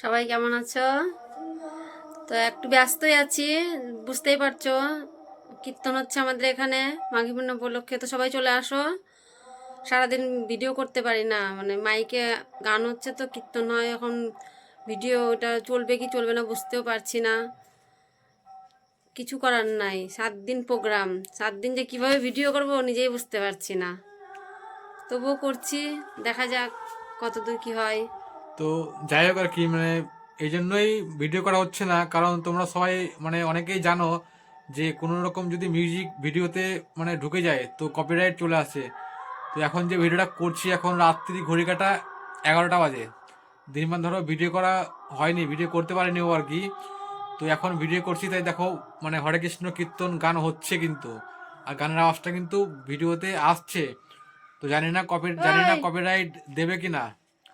সবাই কেমন আছো? তো একটু ব্যস্তই আছি, বুঝতেই পারছ, কীর্তন হচ্ছে আমাদের এখানে, মাঘী পূর্ণ উপলক্ষে, তো সবাই চলে আসো। সারাদিন ভিডিও করতে পারি না মানে মাইকে গান হচ্ছে তো কীর্তন হয়, এখন ভিডিও ওটা চলবে কি চলবে না বুঝতেও পারছি না। কিছু করার নাই, সাত দিন প্রোগ্রাম সাত দিন যে কীভাবে ভিডিও করব নিজেই বুঝতে পারছি না। তবুও করছি, দেখা যাক কতদূর কি হয়। তো যাই হোক আর কি মানে এই জন্যই ভিডিও করা হচ্ছে না। কারণ তোমরা সবাই মানে অনেকেই জানো যে কোনো রকম যদি মিউজিক ভিডিওতে মানে ঢুকে যায় তো কপিরাইট চলে আসে। তো এখন যে ভিডিওটা করছি এখন রাত্রি ঘড়ি কাটা এগারোটা বাজে। দিনমান ধরো ভিডিও করা হয়নি ভিডিও করতে পারিনি ও আর কি। তো এখন ভিডিও করছি তাই দেখো মানে হরে কৃষ্ণ কীর্তন গান হচ্ছে কিন্তু। আর গানের আওয়াজটা কিন্তু ভিডিওতে আসছে। তো জানি না কপি জানি না! কপিরাইট দেবে কি না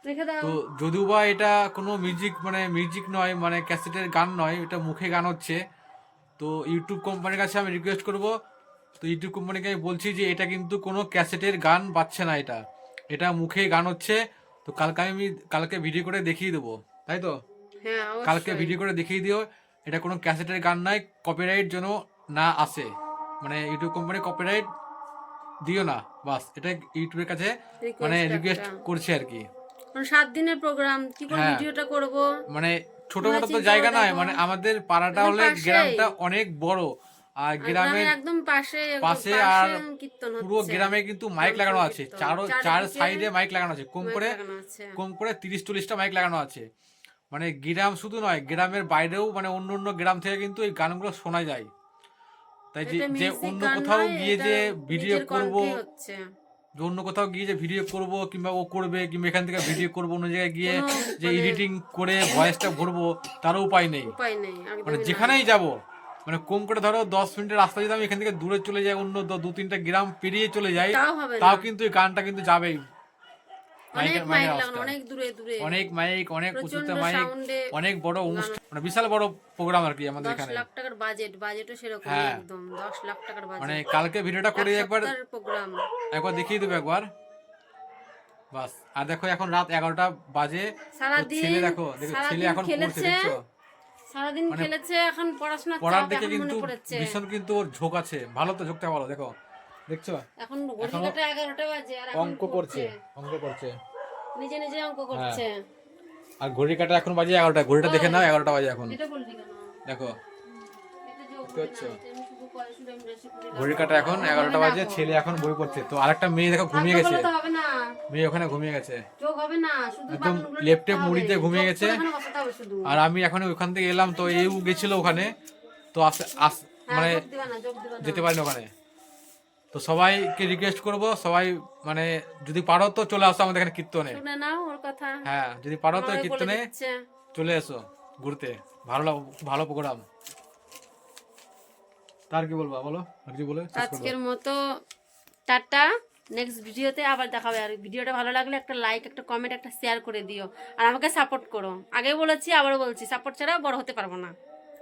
রেখে দাও। তো যদিও বা এটা কোনো মিউজিক মানে মিউজিক নয় মানে ক্যাসেটের গান নয় এটা মুখে গান হচ্ছে। তো ইউটিউব কোম্পানির কাছে আমি রিকোয়েস্ট করব। তো ইউটিউব কোম্পানিকে আমি বলছি যে এটা কিন্তু কোনো ক্যাসেটের গান পাচ্ছে না এটা। এটা মুখে গান হচ্ছে। তো কালকে আমি কালকে ভিডিও করে দেখিয়ে দেবো। তাই তো? হ্যাঁ কালকে ভিডিও করে দেখিয়ে দিও। এটা কোনো ক্যাসেটের গান নয় কপিরাইট যেন না আসে। মানে ইউটিউব কোম্পানি কপিরাইট দিও না বাস। এটা ইউটিউবের কাছে মানে রিকোয়েস্ট। করছি আর কি। মানে সাত দিনের প্রোগ্রাম কি করে হ্যাঁ। ভিডিওটা করব? মানে ছোট তোমরা তো জায়গা নয় মানে আমাদের পাড়াটা হলে গ্রামটা অনেক বড়। আর গ্রামের গ্রামের একদম পাশে পাশে আর পুরো গ্রামে কিন্তু মাইক লাগানো আছে। চারো চার সাইডে মাইক লাগানো আছে। কম করে কম করে তিরিশ চল্লিশটা মাইক লাগানো আছে। মানে গ্রাম শুধু নয় গ্রামের বাইরেও মানে অন্য অন্য গ্রাম থেকে কিন্তু এই গানগুলো শোনা যায়। তাই যে অন্য কোথাও গিয়ে যে ভিডিও করব। যে অন্য কোথাও গিয়ে যে ভিডিও করব কিংবা ও করবে কিংবা এখান থেকে ভিডিও করব অন্য জায়গায় গিয়ে যে মানে- এডিটিং করে ভয়েসটা ভরবো তারও উপায় নেই। উপায় নেই মানে যেখানেই যাব মানে কম করে ধরো দশ মিনিটের রাস্তা যদি আমি এখান থেকে দূরে চলে যাই অন্য দ- তিনটা গ্রাম পেরিয়ে চলে যাই তাও কিন্তু এই গানটা কিন্তু যাবেই। মাইকের- মাইক। অনেক দূরে দূরে। অনেক মাইক অনেক উঁচুতে মাইক অনেক বড় অনুষ্ঠান বিশাল বড় প্রোগ্রাম আর কি আমাদের এখানে। লাখ টাকার বাজেট বাজেটও সেরকম। একদম দশ লাখ টাকার মানে কালকে ভিডিওটা করে একবার প্রোগ্রাম একবার দেখিয়ে দেবো একবার। বাস আর দেখো এখন রাত এগারোটা বাজে। তো সারাদিন ছেলে দেখো দেখো ছেলে এখন পড়ছে খেলেছে। দেখছ? সারাদিন মানে খেলেছে এখন পড়াশোনা পড়ার দিকে কিন্তু ভীষণ কিন্তু ওর ঝোঁক আছে। ভালো তো ঝোঁকটা ভালো দেখো। দেখছ? এখন ঘড়ি কাটা বাজে আর অঙ্ক করছে। অঙ্ক করছে। নিজে নিজে অঙ্ক করছে। আর ঘড়ি কাটা এখন বাজে এগারোটা ঘড়িটা দেখে নাও এগারোটা বাজে এখন। এটা বললি কেন? দেখো। ঘড়ি কাটা এখন এগারোটা বাজে ছেলে এখন বই পড়ছে। তো আরেকটা মেয়ে দেখো ঘুমিয়ে গেছে। মেয়ে ওখানে ঘুমিয়ে গেছে। একদম লেপটে মুড়িতে ঘুমিয়ে গেছে। আর আমি এখন ওখান থেকে এলাম তো এও গেছিল ওখানে। তো আস হ্যাঁ, মানে। যেতে পারিনি ওখানে। তো সবাইকে রিকোয়েস্ট করব সবাই মানে যদি পারো তো চলে আসো আমাদের এখানে কীর্তনে। শুনে নাও ওর কথা। হ্যাঁ যদি পারো তো কীর্তনে চলে এসো ঘুরতে। ভালো ভালো প্রোগ্রাম তার কি বলব বলো? কিছু বলে। আজকের মতো টাটা। নেক্সট ভিডিওতে আবার দেখাবে আর ভিডিওটা ভালো লাগলে একটা লাইক একটা কমেন্ট একটা শেয়ার করে দিও। আর আমাকে সাপোর্ট করো। আগে বলেছি আবারও বলছি সাপোর্ট ছাড়া বড় হতে পারব না।